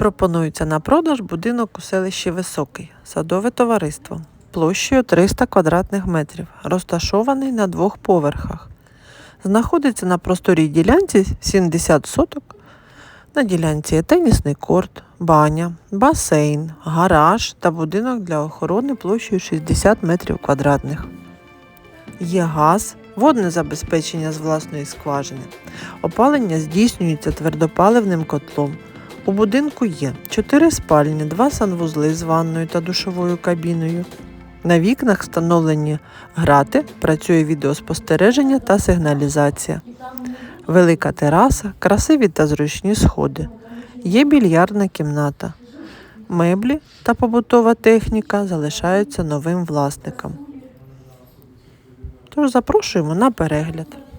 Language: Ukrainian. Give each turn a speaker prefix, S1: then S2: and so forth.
S1: Пропонується на продаж будинок у селищі Високий, садове товариство, площею 300 квадратних метрів, розташований на двох поверхах. Знаходиться на просторій ділянці 70 соток. На ділянці є тенісний корт, баня, басейн, гараж та будинок для охорони площею 60 метрів квадратних. Є газ, водне забезпечення з власної скважини. Опалення здійснюється твердопаливним котлом. У будинку є 4 спальні, 2 санвузли з ванною та душовою кабіною. На вікнах встановлені грати, працює відеоспостереження та сигналізація. Велика тераса, красиві та зручні сходи. Є більярдна кімната. Меблі та побутова техніка залишаються новим власникам. Тож запрошуємо на перегляд.